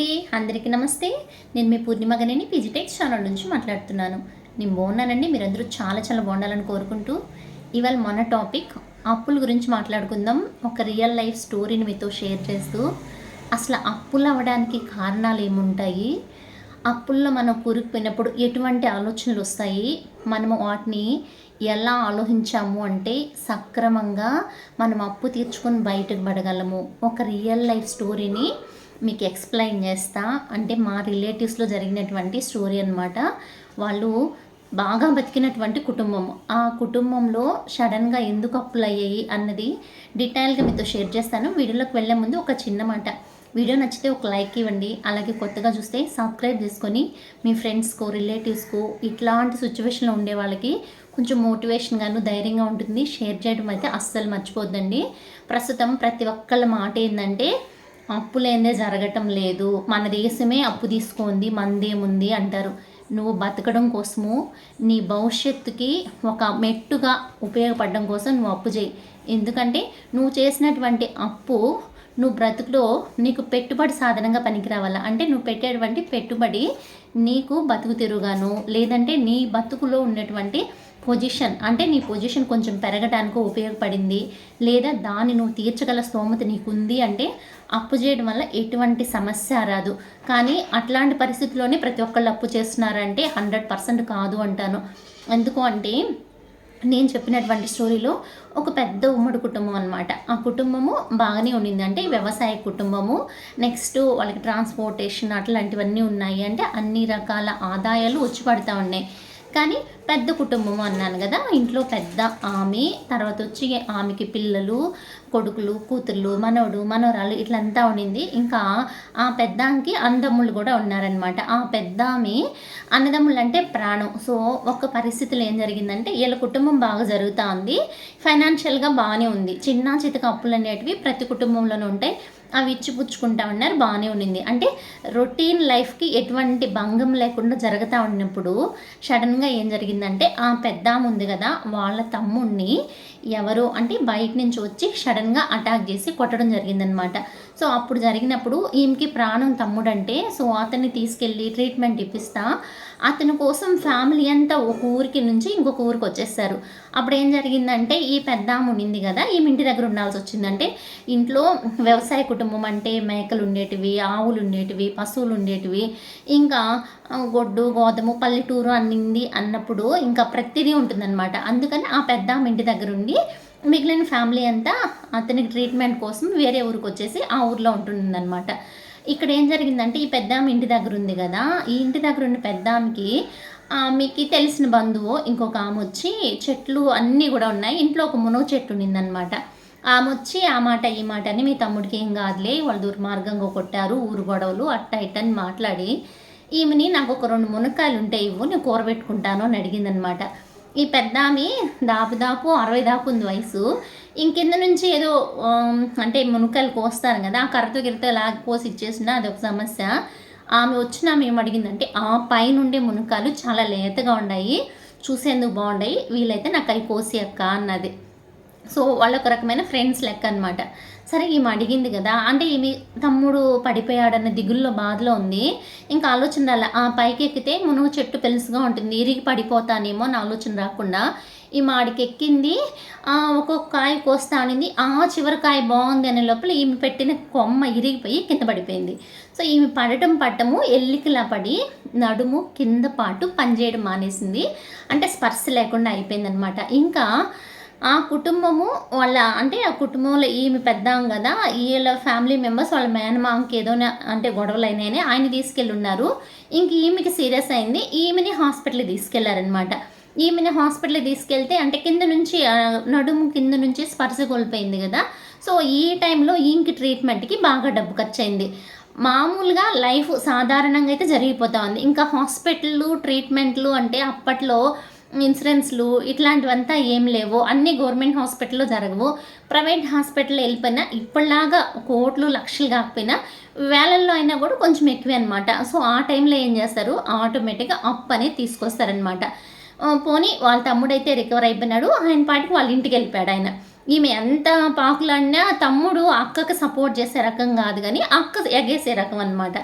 అండి. అందరికీ నమస్తే. నేను మీ పూర్ణిమ గనేని పీజీటెక్ ఛానల్ నుంచి మాట్లాడుతున్నాను. నేను బాగున్నానండి. మీరందరూ చాలా చాలా బాగుండాలని కోరుకుంటూ ఇవాళ మన టాపిక్ అప్పుల గురించి మాట్లాడుకుందాం. ఒక రియల్ లైఫ్ స్టోరీని మీతో షేర్ చేస్తూ అసలు అప్పులు అవ్వడానికి కారణాలు ఏముంటాయి? అప్పుల్లో మనం కూరుకుపోయినప్పుడు ఎటువంటి ఆలోచనలు వస్తాయి? మనము వాటిని ఎలా ఆలోచించాము అంటే సక్రమంగా మనం అప్పు తీర్చుకొని బయటకు పడగలము. ఒక రియల్ లైఫ్ స్టోరీని మీకు ఎక్స్ప్లెయిన్ చేస్తా. అంటే మా రిలేటివ్స్లో జరిగినటువంటి స్టోరీ అనమాట వాళ్ళు బాగా బతికినటువంటి కుటుంబం. ఆ కుటుంబంలో సడన్గా ఎందుకు అప్పులు అయ్యాయి అన్నది డీటెయిల్గా మీతో షేర్ చేస్తాను. వీడియోలోకి వెళ్ళే ముందు ఒక చిన్న మాట. వీడియో నచ్చితే ఒక లైక్ ఇవ్వండి. అలాగే కొత్తగా చూస్తే సబ్స్క్రైబ్ చేసుకొని మీ ఫ్రెండ్స్కు రిలేటివ్స్కు ఇట్లాంటి సిచ్యువేషన్లో ఉండే వాళ్ళకి కొంచెం మోటివేషన్గాను ధైర్యంగా ఉంటుంది. షేర్ చేయడం అయితే అస్సలు మర్చిపోద్దండి. ప్రస్తుతం ప్రతి ఒక్కళ్ళ మాట ఏంటంటే అప్పు లేదే జరగటం లేదు. మన దేశమే అప్పు తీసుకుంది మందేముంది అంటారు. నువ్వు బతకడం కోసము నీ భవిష్యత్తుకి ఒక మెట్టుగా ఉపయోగపడడం కోసం నువ్వు అప్పు చేయి. ఎందుకంటే నువ్వు చేసినటువంటి అప్పు నువ్వు బ్రతుకులో నీకు పెట్టుబడి సాధనంగా పనికిరావాలా? అంటే నువ్వు పెట్టేటువంటి పెట్టుబడి నీకు బతుకు తిరుగాను లేదంటే నీ బతుకులో ఉన్నటువంటి పొజిషన్ అంటే నీ పొజిషన్ కొంచెం పెరగడానికి ఉపయోగపడింది లేదా దాన్ని నువ్వు తీర్చగల స్తోమత నీకుంది అంటే అప్పు చేయడం వల్ల ఎటువంటి సమస్య రాదు. కానీ అట్లాంటి పరిస్థితుల్లోనే ప్రతి ఒక్కళ్ళు అప్పు చేస్తున్నారంటే హండ్రెడ్ పర్సెంట్ కాదు అంటాను. ఎందుకు అంటే నేను చెప్పినటువంటి స్టోరీలో ఒక పెద్ద ఉమ్మడి కుటుంబం అనమాట ఆ కుటుంబము బాగానే ఉండింది. అంటే వ్యవసాయ కుటుంబము నెక్స్ట్ వాళ్ళకి ట్రాన్స్పోర్టేషన్ అట్లాంటివన్నీ ఉన్నాయి. అంటే అన్ని రకాల ఆదాయాలు వచ్చి పడుతూ ఉన్నాయి. కానీ పెద్ద కుటుంబం అన్నాను కదా ఇంట్లో పెద్ద ఆమె తర్వాత వచ్చి ఆమెకి పిల్లలు కొడుకులు కూతుర్లు మనవడు మనవరాలు ఇట్లంతా ఉండింది. ఇంకా ఆ పెద్ద ఆమెకి అందమ్ముళ్ళు కూడా ఉన్నారనమాట ఆ పెద్ద ఆమె అన్నదమ్ముళ్ళు అంటే ప్రాణం. సో ఒక పరిస్థితులు ఏం జరిగిందంటే వీళ్ళ కుటుంబం బాగా జరుగుతూ ఉంది ఫైనాన్షియల్గా బాగానే ఉంది. చిన్న చితక అప్పులు అనేటివి ప్రతి కుటుంబంలోనూ ఉంటాయి. అవి ఇచ్చిపుచ్చుకుంటా ఉన్నారు బాగానే ఉండింది. అంటే రొటీన్ లైఫ్కి ఎటువంటి భంగం లేకుండా జరుగుతూ ఉన్నప్పుడు సడన్గా ఏం జరిగిందంటే ఆ పెద్ద ఉంది కదా వాళ్ళ తమ్ముడిని ఎవరు అంటే బయట నుంచి వచ్చి సడన్గా అటాక్ చేసి కొట్టడం జరిగిందనమాట సో అప్పుడు జరిగినప్పుడు ఈమెకి ప్రాణం తమ్ముడంటే సో అతన్ని తీసుకెళ్ళి ట్రీట్మెంట్ ఇప్పిస్తా అతని కోసం ఫ్యామిలీ అంతా ఒక ఊరికి నుంచి ఇంకొక ఊరికి వచ్చేస్తారు. అప్పుడు ఏం జరిగిందంటే ఈ పెద్ద ఉండింది కదా ఈమె ఇంటి దగ్గర ఉండాల్సి వచ్చిందంటే ఇంట్లో వ్యవసాయ కుటుంబం అంటే మేకలు ఉండేటివి ఆవులు ఉండేటివి పశువులు ఉండేటివి ఇంకా గొడ్డు గోధుమ పల్లెటూరు అన్నింది అన్నప్పుడు ఇంకా ప్రతిదీ ఉంటుందన్నమాట. అందుకని ఆ పెద్ద ఇంటి దగ్గర ఉండి మిగిలిన ఫ్యామిలీ అంతా అతనికి ట్రీట్మెంట్ కోసం వేరే ఊరికి వచ్చేసి ఆ ఊర్లో ఉంటుందన్నమాట. ఇక్కడ ఏం జరిగిందంటే ఈ పెద్ద ఇంటి దగ్గర ఉంది కదా ఈ ఇంటి దగ్గర ఉన్న పెద్ద ఆమెకి తెలిసిన బంధువు ఇంకొక ఆమె వచ్చి చెట్లు అన్నీ కూడా ఉన్నాయి. ఇంట్లో ఒక మునగ చెట్టు ఉన్నిందనమాట ఆమె వచ్చి ఆ మాట ఈ మాట అని మీ తమ్ముడికి ఏం కాదులే వాళ్ళు దుర్మార్గంగా కొట్టారు ఊరు గొడవలు అట్ట ఇట్ట అని మాట్లాడి ఈమెని నాకు ఒక రెండు మునక్కాయలు ఉంటాయి ఇవ్వు నేను కూర పెట్టుకుంటాను అని అడిగిందనమాట ఈ పెద్ద ఆమె దాపు అరవై దాపు ఉంది వయసు. ఇంకింద నుంచి ఏదో అంటే మునక్కాయలు కోస్తారు కదా ఆ కర్రతో గిరతో ఇలా కోసి ఇచ్చేసిన అది ఒక సమస్య. ఆమె వచ్చిన ఆమె ఏమడిగిందంటే ఆ ఆ పైనుండే మునకాలు చాలా లేతగా ఉన్నాయి చూసేందుకు బాగున్నాయి వీలైతే నాకు అవి కోసి అక్క అన్నది. సో వాళ్ళ ఒక రకమైన ఫ్రెండ్స్ లెక్క అనమాట సరే ఈమె అడిగింది కదా. అంటే ఈమె తమ్ముడు పడిపోయాడన్న దిగుల్లో బాధలో ఉంది. ఇంకా ఆలోచన రాలే. ఆ పైకి ఎక్కితే మునుగు చెట్టు పెలుసుగా ఉంటుంది. ఇరిగి పడిపోతానేమో అని ఆలోచన రాకుండా ఈ మాడికి ఎక్కింది. ఒక్కొక్క కాయ కోస్తా అనింది. ఆ చివరి కాయ బాగుంది అనే లోపల ఈమె పెట్టిన కొమ్మ ఇరిగిపోయి కింద పడిపోయింది. సో ఈమె పడటం పట్టము ఎల్లికిలా పడి నడుము కింద పాటు పనిచేయడం మానేసింది. అంటే స్పర్శ లేకుండా అయిపోయిందనమాట. ఇంకా ఆ కుటుంబము వాళ్ళ అంటే ఆ కుటుంబంలో ఈమె పెద్దాం కదా వీళ్ళ ఫ్యామిలీ మెంబర్స్ వాళ్ళ మేనమామకి ఏదో అంటే గొడవలు అయినాయని ఆయన తీసుకెళ్ళి ఉన్నారు ఇంక ఈమెకి సీరియస్ అయింది. ఈమెని హాస్పిటల్కి తీసుకెళ్ళారనమాట ఈమెని హాస్పిటల్కి తీసుకెళ్తే అంటే కింద నుంచి నడుము కింద నుంచి స్పర్శ కోల్పోయింది కదా. సో ఈ టైంలో ఈమెకి ట్రీట్మెంట్కి బాగా డబ్బు ఖర్చు అయింది మామూలుగా లైఫ్ సాధారణంగా అయితే జరిగిపోతా ఉంది. ఇంకా హాస్పిటల్ ట్రీట్మెంట్లు అంటే అప్పట్లో ఇన్సూరెన్స్లు ఇట్లాంటివంతా ఏం లేవు. అన్ని గవర్నమెంట్ హాస్పిటల్లో జరగవు. ప్రైవేట్ హాస్పిటల్ వెళ్ళిపోయినా ఇప్పటిలాగా కోట్లు లక్షలు కాకపోయినా వేలల్లో అయినా కూడా కొంచెం ఎక్కువే అనమాట సో ఆ టైంలో ఏం చేస్తారు? ఆటోమేటిక్గా అప్ అనేది తీసుకొస్తారనమాట పోనీ వాళ్ళ తమ్ముడైతే రికవర్ అయిపోయినాడు. ఆయన పాటికి వాళ్ళ ఇంటికి వెళ్ళిపోయాడు ఆయన. ఈమె ఎంత పాకులాడినా తమ్ముడు అక్కకి సపోర్ట్ చేసే రకం కాదు కానీ అక్క ఎగేసే రకం అనమాట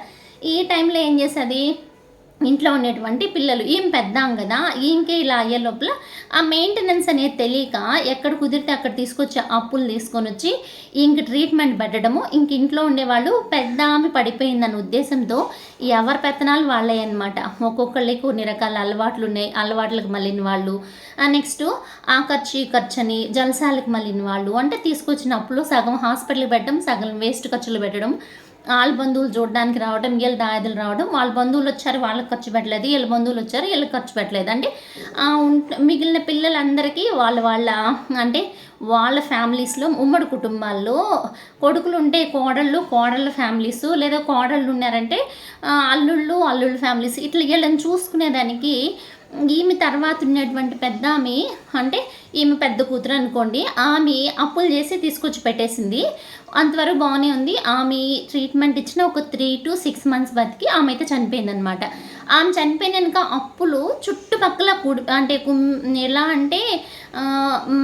ఈ టైంలో ఏం చేసేది? ఇంట్లో ఉండేటువంటి పిల్లలు. ఏం పెద్దాం కదా ఇంకే ఇలా అయ్యే లోపల ఆ మెయింటెనెన్స్ అనేది తెలియక ఎక్కడ కుదిరితే అక్కడ తీసుకొచ్చి అప్పులు తీసుకొని వచ్చి ఇంక ట్రీట్మెంట్ పెట్టడము ఇంక ఇంట్లో ఉండేవాళ్ళు పెద్ద ఆమె పడిపోయిందన్న ఉద్దేశంతో ఎవరి పెత్తనాలు వాళ్ళే అనమాట ఒక్కొక్కళ్ళకి కొన్ని రకాల అలవాట్లు ఉన్నాయి. అలవాట్లకు మళ్ళిన వాళ్ళు నెక్స్ట్ ఆ ఖర్చు ఈ ఖర్చు అని జలసాలకు మళ్ళిన వాళ్ళు. అంటే తీసుకొచ్చిన అప్పులు సగం హాస్పిటల్కి పెట్టడం సగం వేస్ట్ ఖర్చులు పెట్టడం వాళ్ళ బంధువులు చూడడానికి రావడం వీళ్ళ దాయదులు రావడం వాళ్ళ బంధువులు వచ్చారు వాళ్ళకి ఖర్చు పెట్టలేదు వీళ్ళ బంధువులు వచ్చారు వీళ్ళకి ఖర్చు పెట్టలేదు అంటే మిగిలిన పిల్లలందరికీ వాళ్ళ వాళ్ళ అంటే వాళ్ళ ఫ్యామిలీస్లో ఉమ్మడి కుటుంబాల్లో కొడుకులు ఉంటే కోడళ్ళు కోడళ్ళ ఫ్యామిలీస్ లేదా కోడళ్ళు ఉన్నారంటే అల్లుళ్ళు అల్లుళ్ళ ఫ్యామిలీస్ ఇట్లా వీళ్ళని చూసుకునేదానికి ఈమె తర్వాత ఉన్నటువంటి పెద్ద ఆమె అంటే ఈమె పెద్ద కూతురు అనుకోండి ఆమె అప్పులు చేసి తీసుకొచ్చి పెట్టేసింది. అంతవరకు బాగానే ఉంది. ఆమె ట్రీట్మెంట్ ఇచ్చిన ఒక త్రీ టు సిక్స్ మంత్స్ బతికి ఆమె అయితే చనిపోయిందనమాట ఆమె చనిపోయినాక అప్పులు చుట్టుపక్కల కుడి అంటే ఎలా అంటే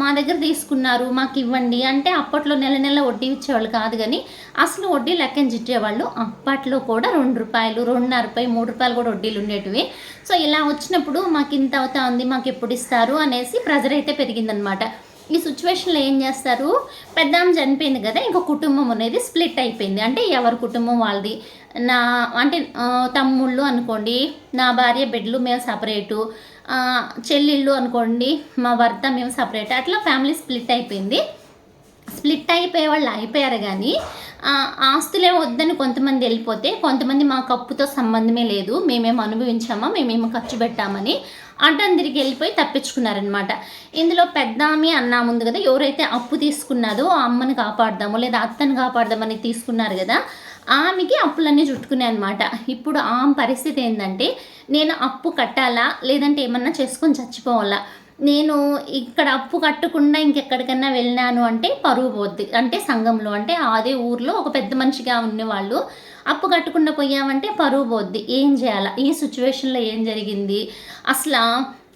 మా దగ్గర తీసుకున్నారు మాకు ఇవ్వండి. అంటే అప్పట్లో నెల నెల వడ్డీ ఇచ్చేవాళ్ళు కాదు కానీ అసలు వడ్డీ లెక్కని చిట్టేవాళ్ళు అప్పట్లో కూడా రెండు రూపాయలు రెండున్నర రూపాయి మూడు రూపాయలు కూడా వడ్డీలు ఉండేటివి. సో ఇలా వచ్చినప్పుడు మాకు ఇంత అవుతా ఉంది మాకు ఎప్పుడు ఇస్తారు అనేసి ప్రెజర్ అయితే పెరిగిందనమాట ఈ సిచ్యువేషన్లో ఏం చేస్తారు? పెద్దాం చనిపోయింది కదా ఇంకో కుటుంబం అనేది స్ప్లిట్ అయిపోయింది. అంటే ఎవరి కుటుంబం వాళ్ళది? నా అంటే తమ్ముళ్ళు అనుకోండి నా భార్య బిడ్డలు మేము సపరేటు చెల్లిళ్ళు అనుకోండి మా భర్త మేము సపరేట్ అట్లా ఫ్యామిలీ స్ప్లిట్ అయిపోయింది. స్ప్లిట్ అయిపోయే వాళ్ళు అయిపోయారు కానీ ఆస్తులే వద్దని కొంతమంది వెళ్ళిపోతే కొంతమంది మాకు అప్పుతో సంబంధమే లేదు మేమేం అనుభవించామా మేమేమో ఖర్చు పెట్టామని అడ్డం తిరిగి వెళ్ళిపోయి తప్పించుకున్నారనమాట ఇందులో పెద్ద ఆమె అన్నా ఉంది కదా ఎవరైతే అప్పు తీసుకున్నారో ఆ అమ్మని కాపాడదామో లేదా అత్తని కాపాడదామని తీసుకున్నారు కదా ఆమెకి అప్పులన్నీ చుట్టుకున్నాయి అనమాట ఇప్పుడు ఆమె పరిస్థితి ఏంటంటే నేను అప్పు కట్టాలా లేదంటే ఏమన్నా చేసుకొని చచ్చిపోవాలా? నేను ఇక్కడ అప్పు కట్టకుండా ఇంకెక్కడికైనా వెళ్ళినాను అంటే పరువు పోద్ది. అంటే సంఘంలో అంటే అదే ఊర్లో ఒక పెద్ద మనిషిగా ఉన్నవాళ్ళు అప్పు కట్టకుండా పోయామంటే పరువు పోద్ది. ఏం చేయాలా? ఈ సిచ్యువేషన్లో ఏం జరిగింది? అసలు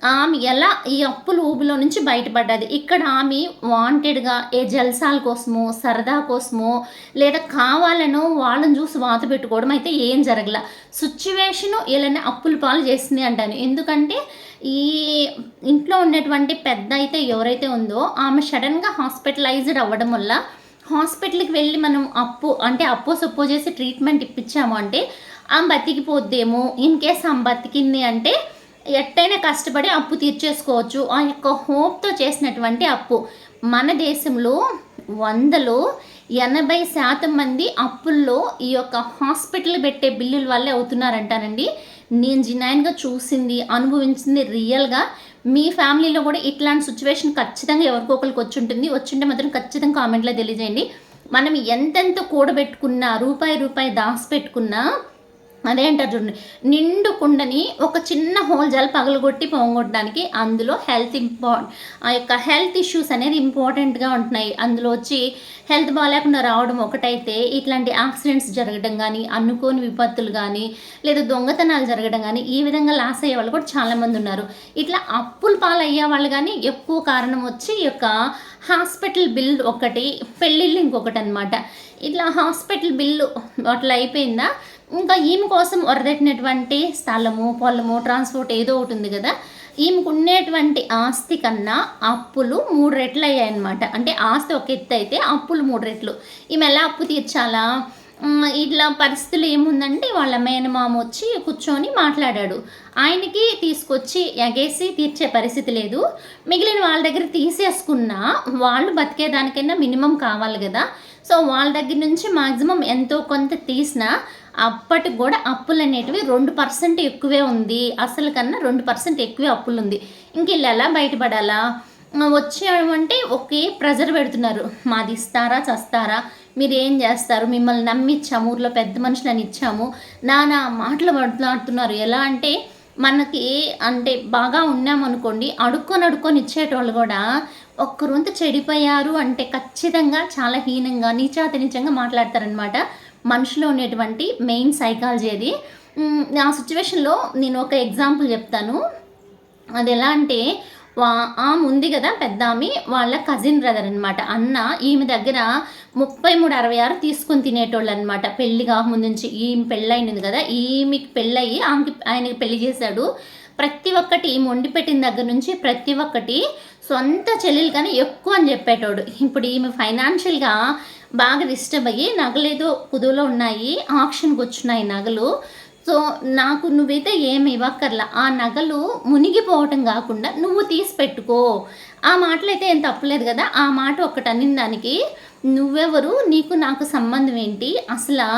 ఆమె ఎలా ఈ అప్పుల ఊబిలో నుంచి బయటపడ్డది? ఇక్కడ ఆమె వాంటెడ్గా ఏ జల్సాల కోసమో సరదా కోసమో లేదా కావాలనో వాళ్ళని చూసి వాత పెట్టుకోవడం అయితే ఏం జరగల. సిచ్యువేషను వీళ్ళని అప్పుల పాలు చేసింది అంటాను. ఎందుకంటే ఈ ఇంట్లో ఉన్నటువంటి పెద్ద అయితే ఎవరైతే ఉందో ఆమె సడన్గా హాస్పిటలైజ్డ్ అవ్వడం వల్ల హాస్పిటల్కి వెళ్ళి మనం అప్పు అంటే అప్పు సొప్పు చేసి ట్రీట్మెంట్ ఇప్పించాము అంటే ఆమె బతికిపోద్దేమో ఇన్ కేస్ ఆమె బతికింది అంటే ఎట్టయినా కష్టపడి అప్పు తీర్చేసుకోవచ్చు. ఆ యొక్క హోప్తో చేసినటువంటి అప్పు. మన దేశంలో వందలో ఎనభై శాతం మంది అప్పుల్లో ఈ యొక్క హాస్పిటల్ పెట్టే బిల్లుల వల్లే అవుతున్నారంటానండి నేను జినాయన్గా చూసింది అనుభవించింది రియల్గా మీ ఫ్యామిలీలో కూడా ఇట్లాంటి సిచ్యువేషన్ ఖచ్చితంగా ఎవరికొకరికి వచ్చి ఉంటుంది. వచ్చింటే మాత్రం ఖచ్చితంగా కామెంట్లో తెలియజేయండి. మనం ఎంతెంత కూడబెట్టుకున్నా రూపాయి రూపాయి దాచిపెట్టుకున్నా అదే అంటారు చూడండి. నిండు కుండని ఒక చిన్న హోల్ జల్ పగలగొట్టి పోగొట్టడానికి అందులో హెల్త్ ఇంపార్ట్ ఆ యొక్క హెల్త్ ఇష్యూస్ అనేది ఇంపార్టెంట్గా ఉంటున్నాయి. అందులో వచ్చి హెల్త్ బాగాలేకుండా రావడం ఒకటైతే ఇట్లాంటి యాక్సిడెంట్స్ జరగడం కానీ అనుకోని విపత్తులు కానీ లేదా దొంగతనాలు జరగడం కానీ ఈ విధంగా లాస్ అయ్యే వాళ్ళు కూడా చాలామంది ఉన్నారు. ఇట్లా అప్పులు పాలయ్యే వాళ్ళు కానీ ఎక్కువ కారణం వచ్చి ఈ యొక్క హాస్పిటల్ బిల్ ఒకటి పెళ్ళిళ్ళు ఇంకొకటి అనమాట ఇట్లా హాస్పిటల్ బిల్లు అట్లా అయిపోయిందా? ఇంకా ఈమె కోసం ఒరదెట్టినటువంటి స్థలము పొలము ట్రాన్స్పోర్ట్ ఏదో ఒకటి ఉంది కదా. ఈమెకు ఉండేటువంటి ఆస్తి కన్నా అప్పులు మూడు రెట్లు అయ్యాయన్నమాట. అంటే ఆస్తి ఒక ఎత్తు అయితే అప్పులు మూడు రెట్లు. ఈమె ఎలా అప్పు తీర్చాలా? ఇట్లా పరిస్థితులు ఏముందంటే వాళ్ళ మేనమామ వచ్చి కూర్చొని మాట్లాడాడు. ఆయనకి తీసుకొచ్చి ఎగేసి తీర్చే పరిస్థితి లేదు. మిగిలిన వాళ్ళ దగ్గర తీసేసుకున్నా వాళ్ళు బతికేదానికైనా మినిమం కావాలి కదా. సో వాళ్ళ దగ్గర నుంచి మాక్సిమం ఎంతో కొంత తీసినా అప్పటికి కూడా అప్పులు అనేటివి రెండు పర్సెంట్ ఎక్కువే ఉంది. అసలు కన్నా రెండు పర్సెంట్ ఎక్కువే అప్పులు ఉంది. ఇంక వీళ్ళు ఎలా బయటపడాలా? వచ్చామంటే ఒకే ప్రెజర్ పెడుతున్నారు. మాది ఇస్తారా చస్తారా? మీరు ఏం చేస్తారు? మిమ్మల్ని నమ్మిచ్చాము ఊర్లో పెద్ద మనుషులని ఇచ్చాము. నానా మాటలు మాట్లాడుతున్నారు. ఎలా అంటే మనకి అంటే బాగా ఉన్నామనుకోండి అడుక్కొని అడుక్కొని ఇచ్చేటోళ్ళు కూడా ఒక్కరొంత చెడిపోయారు అంటే ఖచ్చితంగా చాలా హీనంగా నీచాతి నీచంగా మాట్లాడతారనమాట మనిషిలో ఉండేటువంటి మెయిన్ సైకాలజీ అది. ఆ సిచ్యువేషన్లో నేను ఒక ఎగ్జాంపుల్ చెప్తాను. అది ఎలా అంటే వా ఆమె ఉంది కదా పెద్ద ఆమె వాళ్ళ కజిన్ బ్రదర్ అనమాట అన్న ఈమె దగ్గర ముప్పై మూడు అరవై ఆరు తీసుకొని తినేటోళ్ళు అనమాట పెళ్ళి కాకముందు నుంచి ఈమె పెళ్ళైంది కదా ఈమెకి పెళ్ళయి ఆమెకి ఆయనకి పెళ్ళి చేశాడు. ప్రతి ఒక్కటి ఈమె వండి పెట్టిన దగ్గర నుంచి ప్రతి ఒక్కటి సొంత చెల్లెలు కానీ ఎక్కువ అని చెప్పేటోడు. ఇప్పుడు ఈమె ఫైనాన్షియల్గా బాగా డిస్టర్బ్ అయ్యి నగలేదో కుదువులో ఉన్నాయి ఆక్షన్కి వచ్చినాయి నగలు. సో నాకు నువ్వైతే ఏమి ఇవ్వక్కర్లా. ఆ నగలు మునిగిపోవటం కాకుండా నువ్వు తీసి పెట్టుకో. ఆ మాటలు అయితే ఏం తప్పలేదు కదా. ఆ మాట ఒక్కటి అనిన దానికి నువ్వెవరు? నీకు నాకు సంబంధం ఏంటి? అసలు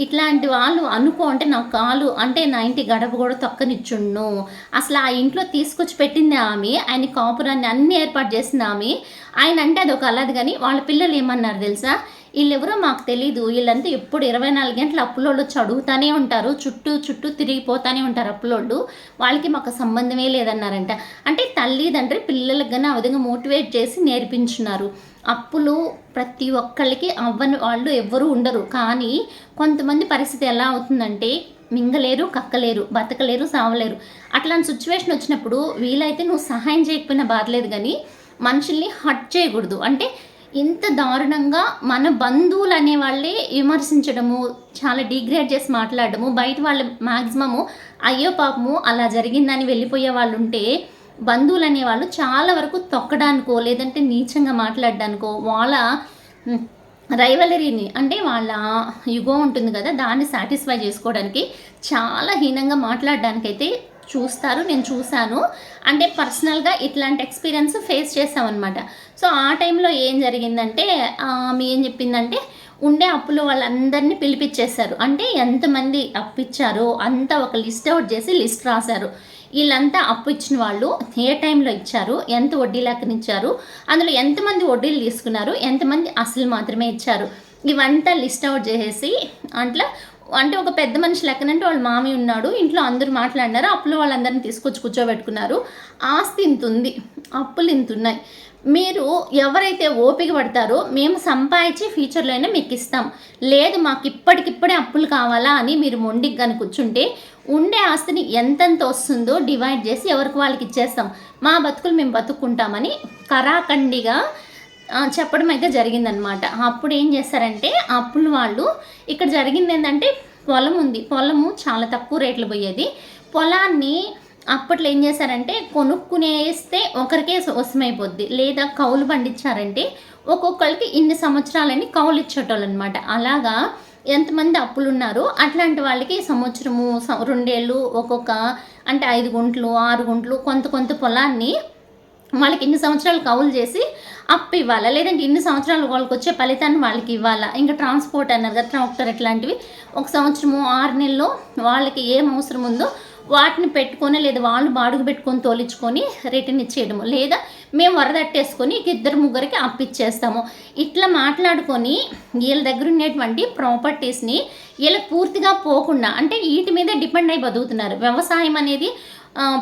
ఇట్లాంటి వాళ్ళు అనుకో అంటే నాకు కాలు అంటే నా ఇంటి గడప కూడా తొక్కనిచ్చుండు. అసలు ఆ ఇంట్లో తీసుకొచ్చి పెట్టింది ఆమె ఆయన కాపురాన్ని అన్ని ఏర్పాటు చేసింది ఆమె. ఆయన అంటే అది ఒక అల్లది కానీ వాళ్ళ పిల్లలు ఏమన్నారు తెలుసా? వీళ్ళెవరో మాకు తెలీదు. వీళ్ళంతా ఎప్పుడు ఇరవై నాలుగు గంటలు అప్పులోళ్ళు వచ్చి అడుగుతానే ఉంటారు. చుట్టూ చుట్టూ తిరిగిపోతూనే ఉంటారు అప్పులోళ్ళు. వాళ్ళకి మాకు సంబంధమే లేదన్నారంట. అంటే తల్లిదండ్రి పిల్లలకు కానీ ఆ విధంగా మోటివేట్ చేసి నేర్పించున్నారు అప్పులు ప్రతి ఒక్కళ్ళకి అవ్వని వాళ్ళు ఎవ్వరూ ఉండరు. కానీ కొంతమంది పరిస్థితి ఎలా అవుతుందంటే మింగలేరు కక్కలేరు బతకలేరు సావలేరు. అట్లాంటి సిచ్యువేషన్ వచ్చినప్పుడు వీలైతే నువ్వు సహాయం చేయకపోయినా బాధలేదు కానీ మనుషుల్ని హట్ చేయకూడదు. అంటే ఇంత దారుణంగా మన బంధువులు అనే వాళ్ళే విమర్శించడము చాలా డిగ్రేడ్ చేసి మాట్లాడడము బయట వాళ్ళు మ్యాక్సిమము అయ్యో పాపము అలా జరిగిందని వెళ్ళిపోయే వాళ్ళు ఉంటే బంధువులు అనేవాళ్ళు చాలా వరకు తొక్కడానికో లేదంటే నీచంగా మాట్లాడడానికో వాళ్ళ రైవలరీని అంటే వాళ్ళ యుగో ఉంటుంది కదా దాన్ని సాటిస్ఫై చేసుకోవడానికి చాలా హీనంగా మాట్లాడడానికైతే చూస్తారు నేను చూశాను. అంటే పర్సనల్గా ఇట్లాంటి ఎక్స్పీరియన్స్ ఫేస్ చేసామన్నమాట సో ఆ టైంలో ఏం జరిగిందంటే ఆమె ఏం చెప్పిందంటే ఉండే అప్పులు వాళ్ళందరినీ పిలిపించేశారు అంటే ఎంతమంది అప్పు ఇచ్చారో అంతా ఒక లిస్ట్ అవుట్ చేసి లిస్ట్ రాశారు. వీళ్ళంతా అప్పు ఇచ్చిన వాళ్ళు ఏ టైంలో ఇచ్చారు ఎంత వడ్డీ లెక్కనిచ్చారు అందులో ఎంతమంది వడ్డీలు తీసుకున్నారు ఎంతమంది అసలు మాత్రమే ఇచ్చారు. ఇవంతా లిస్ట్ అవుట్ చేసేసి అట్లా అంటే ఒక పెద్ద మనిషి లెక్కనంటే వాళ్ళ మామి ఉన్నాడు ఇంట్లో అందరూ మాట్లాడినారు అప్పులు వాళ్ళందరిని తీసుకొచ్చి కూర్చోబెట్టుకున్నారు. ఆస్తి ఇంత ఉంది అప్పులు ఇంత ఉన్నాయి. మీరు ఎవరైతే ఓపిక పడతారో మేము సంపాదించి ఫ్యూచర్లో అయినా మీకు ఇస్తాం. లేదు మాకు ఇప్పటికిప్పుడే అప్పులు కావాలా అని మీరు మొండికి కానీ కూర్చుంటే ఉండే ఆస్తిని ఎంతెంత వస్తుందో డివైడ్ చేసి ఎవరికి వాళ్ళకి ఇచ్చేస్తాం. మా బతుకులు మేము బతుక్కుంటామని కరాఖండిగా చెప్పడం అయితే జరిగిందనమాట అప్పుడు ఏం చేస్తారంటే అప్పులు వాళ్ళు ఇక్కడ జరిగింది ఏంటంటే పొలం ఉంది. పొలము చాలా తక్కువ రేట్లు పోయేది. పొలాన్ని అప్పట్లో ఏం చేశారంటే కొనుక్కునేస్తే ఒకరికే వసమైపోద్ది లేదా కౌలు పండించారంటే ఒక్కొక్కరికి ఇన్ని సంవత్సరాలని కౌలు ఇచ్చేటోళ్ళు అనమాట అలాగా ఎంతమంది అప్పులు ఉన్నారో అట్లాంటి వాళ్ళకి సంవత్సరము రెండేళ్ళు ఒక్కొక్క అంటే ఐదు గుంట్లు ఆరు గుంట్లు కొంత కొంత పొలాన్ని వాళ్ళకి ఇన్ని సంవత్సరాలు కౌలు చేసి అప్పు ఇవ్వాలా లేదంటే ఇన్ని సంవత్సరాలు వాళ్ళకి వచ్చే ఫలితాన్ని వాళ్ళకి ఇవ్వాలా? ఇంకా ట్రాన్స్పోర్ట్ అన్నారు కదా ట్రాక్టర్ ఇట్లాంటివి. ఒక సంవత్సరము ఆరు నెలల్లో వాళ్ళకి ఏం అవసరం ఉందో వాటిని పెట్టుకొని లేదా వాళ్ళు బాడుగు పెట్టుకొని తోలించుకొని రిటర్న్ ఇచ్చేయడము. లేదా మేము వరదట్టేసుకొని ఇద్దరు ముగ్గురికి అప్పిచ్చేస్తాము. ఇట్లా మాట్లాడుకొని వీళ్ళ దగ్గర ఉండేటువంటి ప్రాపర్టీస్ని వీళ్ళకి పూర్తిగా పోకుండా అంటే వీటి మీద డిపెండ్ అయి బతుకుతున్నారు. వ్యవసాయం అనేది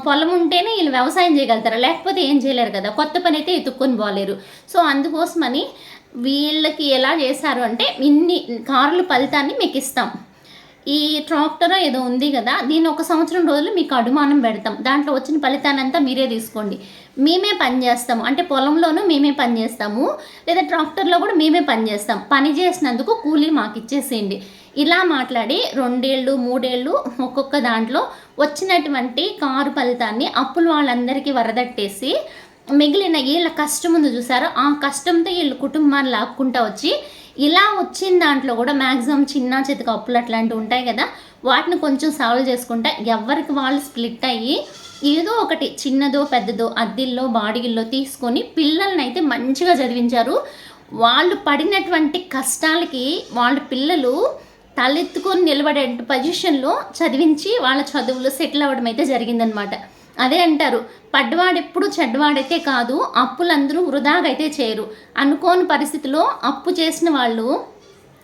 పొలం ఉంటేనే వీళ్ళు వ్యవసాయం చేయగలుగుతారు. లేకపోతే ఏం చేయలేరు కదా. కొత్త పని అయితే ఎత్తుక్కొని పోలేరు. సో అందుకోసమని వీళ్ళకి ఎలా చేశారు అంటే ఇన్ని కార్లు ఫలితాన్ని మీకు ఇస్తాం. ఈ ట్రాక్టర్ ఏదో ఉంది కదా దీన్ని ఒక సంవత్సరం రోజులు మీకు అడుమానం పెడతాం. దాంట్లో వచ్చిన ఫలితాన్ని అంతా మీరే తీసుకోండి. మేమే పని చేస్తాము. అంటే పొలంలోనూ మేమే పని చేస్తాము. లేదా ట్రాక్టర్లో కూడా మేమే పని చేస్తాం. పని చేసినందుకు కూలీ మాకు ఇచ్చేసేయండి. ఇలా మాట్లాడి రెండేళ్ళు మూడేళ్ళు ఒక్కొక్క దాంట్లో వచ్చినటువంటి కారు ఫలితాన్ని అప్పులు వాళ్ళందరికీ వరదట్టేసి మిగిలిన వీళ్ళ కష్టం ఉంది చూసారో? ఆ కష్టంతో వీళ్ళు కుటుంబాన్ని లాక్కుంటా వచ్చి ఇలా వచ్చిన దాంట్లో కూడా మ్యాక్సిమం చిన్న చితక అప్పులు అట్లాంటివి ఉంటాయి కదా వాటిని కొంచెం సాల్వ్ చేసుకుంటా ఎవరికి వాళ్ళు స్ప్లిట్ అయ్యి ఏదో ఒకటి చిన్నదో పెద్దదో అద్దిల్లో బాడీల్లో తీసుకొని పిల్లల్ని అయితే మంచిగా చదివించారు. వాళ్ళు పడినటువంటి కష్టాలకి వాళ్ళ పిల్లలు తలెత్తుకొని నిలబడే పొజిషన్లో చదివించి వాళ్ళ చదువులు సెటిల్ అవ్వడం అయితే జరిగిందనమాట అదే అంటారు పడ్డవాడెప్పుడు చెడ్డవాడైతే కాదు అప్పులందరూ వృధాగా అయితే చేయరు అనుకోని పరిస్థితిలో అప్పు చేసిన వాళ్ళు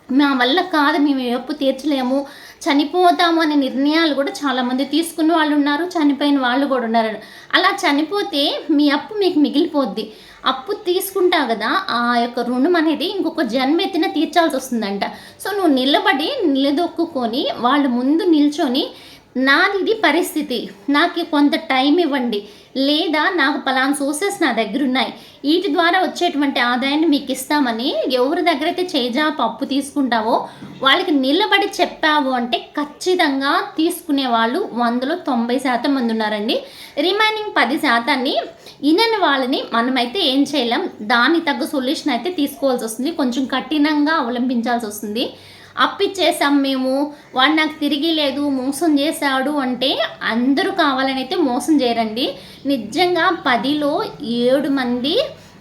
మా వల్ల కాదు మేము అప్పు తీర్చలేము చనిపోతాము అనే నిర్ణయాలు కూడా చాలామంది తీసుకున్న వాళ్ళు ఉన్నారు చనిపోయిన వాళ్ళు కూడా ఉన్నారు. అలా చనిపోతే మీ అప్పు మీకు మిగిలిపోద్ది. అప్పు తీసుకుంటావు కదా ఆ యొక్క రుణం అనేది ఇంకొక జన్మ ఎత్తిన తీర్చాల్సి వస్తుందంట. సో నువ్వు నిలబడి నిలదొక్కుకొని వాళ్ళు ముందు నిల్చొని నాది పరిస్థితి. నాకు కొంత టైం ఇవ్వండి. లేదా నాకు పలానా సోర్సెస్ నా దగ్గర ఉన్నాయి వీటి ద్వారా వచ్చేటువంటి ఆదాయాన్ని మీకు ఇస్తామని ఎవరి దగ్గర అయితే చేజాపు అప్పు తీసుకుంటావో వాళ్ళకి నిలబడి చెప్పావు అంటే ఖచ్చితంగా తీసుకునే వాళ్ళు వందలో తొంభై శాతం మంది ఉన్నారండి. రిమైనింగ్ పది శాతాన్ని ఇనని వాళ్ళని మనమైతే ఏం చేయలేం. దాని తగ్గ సొల్యూషన్ అయితే తీసుకోవాల్సి వస్తుంది. కొంచెం కఠినంగా అవలంబించాల్సి వస్తుంది. అప్పిచ్చేసాం మేము. వాడు నాకు తిరిగి లేదు మోసం చేశాడు అంటే అందరూ కావాలని అయితే మోసం చేయరండి. నిజంగా పదిలో ఏడు మంది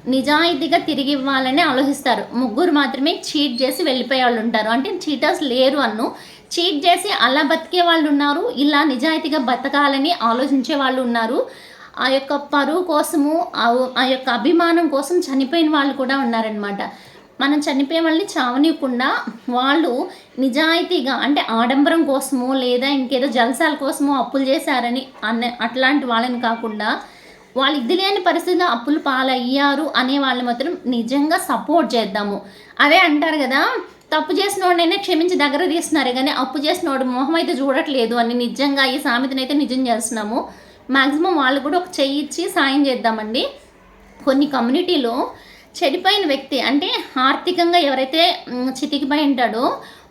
నిజాయితీగా తిరిగి ఇవ్వాలని ఆలోచిస్తారు. ముగ్గురు మాత్రమే చీట్ చేసి వెళ్ళిపోయే వాళ్ళు ఉంటారు. అంటే చీటర్స్ లేరు అన్ను. చీట్ చేసి అలా బతికే వాళ్ళు ఉన్నారు ఇలా నిజాయితీగా బతకాలని ఆలోచించే వాళ్ళు ఉన్నారు. ఆ యొక్క పరువు కోసము ఆ యొక్క అభిమానం కోసం చనిపోయిన వాళ్ళు కూడా ఉన్నారనమాట మనం చనిపోయే వాళ్ళని చావనీయకుండా వాళ్ళు నిజాయితీగా అంటే ఆడంబరం కోసమో లేదా ఇంకేదో జలసాల కోసమో అప్పులు చేశారని అన్న అట్లాంటి వాళ్ళని కాకుండా వాళ్ళు ఇది లేని పరిస్థితిలో అప్పులు పాలయ్యారు అనే వాళ్ళని మాత్రం నిజంగా సపోర్ట్ చేద్దాము. అదే అంటారు కదా తప్పు చేసిన వాడినైనా క్షమించి దగ్గర తీస్తున్నారు కానీ అప్పు చేసిన వాడు మొహం అయితే చూడట్లేదు అని నిజంగా ఈ సామెతనైతే అయితే నిజం చేస్తున్నాము. మ్యాక్సిమం వాళ్ళు కూడా ఒక చెయ్యి ఇచ్చి సాయం చేద్దామండి. కొన్ని కమ్యూనిటీలో చెడిపోయిన వ్యక్తి అంటే ఆర్థికంగా ఎవరైతే చితికిపోయి ఉంటాడో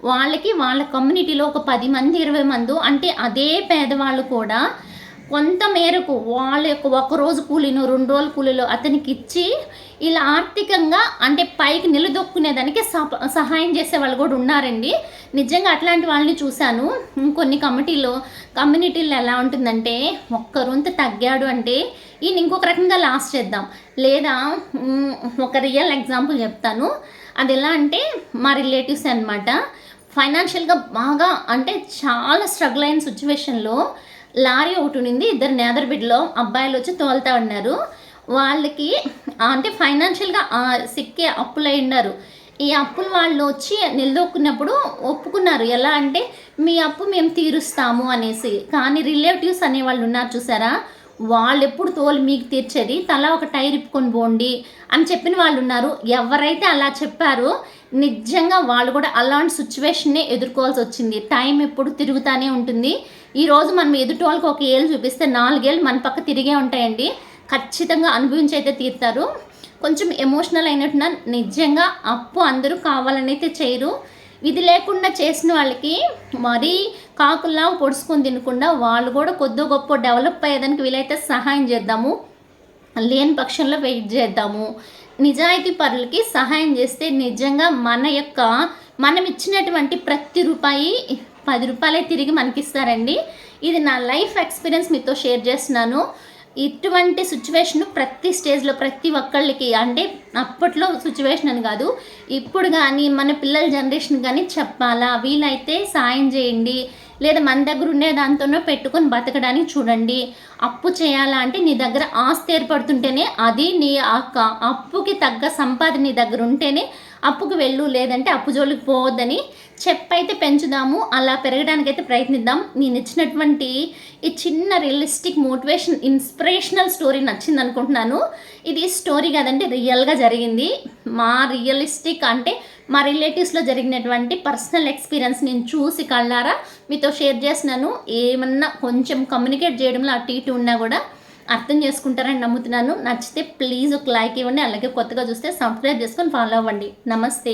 వాళ్ళకి వాళ్ళ కమ్యూనిటీలో ఒక పది మంది ఇరవై మంది అంటే అదే పేదవాళ్ళు కూడా కొంత మేరకు వాళ్ళ యొక్క ఒక రోజు కూలీను రెండు రోజుల కూలీలు అతనికి ఇచ్చి ఇలా ఆర్థికంగా అంటే పైకి నిలదొక్కునేదానికి సహాయం చేసే వాళ్ళు కూడా ఉన్నారండి. నిజంగా అట్లాంటి వాళ్ళని చూశాను. కొన్ని కమిటీలో కమ్యూనిటీలో ఎలా ఉంటుందంటే ఒక్కరొంత తగ్గాడు అంటే ఈయన ఇంకొక రకంగా లాస్ట్ చేద్దాం. లేదా ఒక రియల్ ఎగ్జాంపుల్ చెప్తాను. అది ఎలా అంటే మా రిలేటివ్స్ అనమాట ఫైనాన్షియల్గా బాగా అంటే చాలా స్ట్రగుల్ అయిన సిచ్యువేషన్లో లారీ ఒకటి ఉండింది ఇద్దరు నేదర్ బిడ్డలో అబ్బాయిలు వచ్చి తోలుతా ఉన్నారు. వాళ్ళకి అంటే ఫైనాన్షియల్గా సిక్కే అప్పులు ఉన్నారు. ఈ అప్పులు వాళ్ళు వచ్చి నిలదొక్కున్నప్పుడు ఒప్పుకున్నారు. ఎలా అంటే మీ అప్పు మేము తీరుస్తాము అనేసి. కానీ రిలేటివ్స్ అనేవాళ్ళు ఉన్నారు చూసారా? వాళ్ళు ఎప్పుడు తోలు మీకు తీర్చేది? తలా ఒక టైర్ ఇప్పుకొని పోండి అని చెప్పిన వాళ్ళు ఉన్నారు. ఎవరైతే అలా చెప్పారో నిజంగా వాళ్ళు కూడా అలాంటి సిచ్యువేషన్నే ఎదుర్కోవాల్సి వచ్చింది. టైం ఎప్పుడు తిరుగుతూనే ఉంటుంది. ఈరోజు మనం ఎదుటి వాళ్ళకి ఒక ఏళ్ళు చూపిస్తే నాలుగేళ్ళు మన పక్క తిరిగే ఉంటాయండి. ఖచ్చితంగా అనుభవించి అయితే తీరుతారు. కొంచెం ఎమోషనల్ అయినట్టున నిజంగా అప్పు అందరూ కావాలని అయితే చేయరు. ఇది లేకుండా చేసిన వాళ్ళకి మరీ కాకుల్లా పొడుచుకొని తినకుండా వాళ్ళు కూడా కొద్ది గొప్ప డెవలప్ అయ్యేదానికి వీలైతే సహాయం చేద్దాము. లేని పక్షంలో వెయిట్ చేద్దాము. నిజాయితీ పరులకి సహాయం చేస్తే నిజంగా మన యొక్క మనం ఇచ్చినటువంటి ప్రతి రూపాయి పది రూపాయలే తిరిగి మనకిస్తారండి. ఇది నా లైఫ్ ఎక్స్పీరియన్స్ మీతో షేర్ చేస్తున్నాను. ఇటువంటి సిచ్యువేషన్ ప్రతి స్టేజ్లో ప్రతి ఒక్కళ్ళకి అంటే అప్పట్లో సిచ్యువేషన్ అని కాదు ఇప్పుడు కానీ మన పిల్లల జనరేషన్ కానీ చెప్పాలా? వీలైతే సాయం చేయండి. లేదా మన దగ్గర ఉండే దాంతోనో పెట్టుకొని బతకడానికి చూడండి. అప్పు చేయాలా అంటే నీ దగ్గర ఆస్తి ఏర్పడుతుంటేనే అది నీ అప్పుకి తగ్గ సంపాదన నీ దగ్గర ఉంటేనే అప్పుకు వెళ్ళు. లేదంటే అప్పు జోలికి పోవద్దని చెప్పైతే పెంచుదాము అలా పెరగడానికైతే ప్రయత్నిద్దాం. నేను ఇచ్చినటువంటి ఈ చిన్న రియలిస్టిక్ మోటివేషన్ ఇన్స్పిరేషనల్ స్టోరీ నచ్చింది అనుకుంటున్నాను ఇది స్టోరీ కాదండి రియల్గా జరిగింది. మా రియలిస్టిక్ అంటే మా రిలేటివ్స్లో జరిగినటువంటి పర్సనల్ ఎక్స్పీరియన్స్ నేను చూసి కళ్ళారా మీతో షేర్ చేసినాను ఏమన్నా కొంచెం కమ్యూనికేట్ చేయడంలో అటు ఇటు ఉన్నా కూడా అర్థం చేసుకుంటారని నమ్ముతున్నాను. నచ్చితే ప్లీజ్ ఒక లైక్ ఇవ్వండి అలాగే కొత్తగా చూస్తే సబ్స్క్రైబ్ చేసుకొని ఫాలో అవ్వండి. నమస్తే.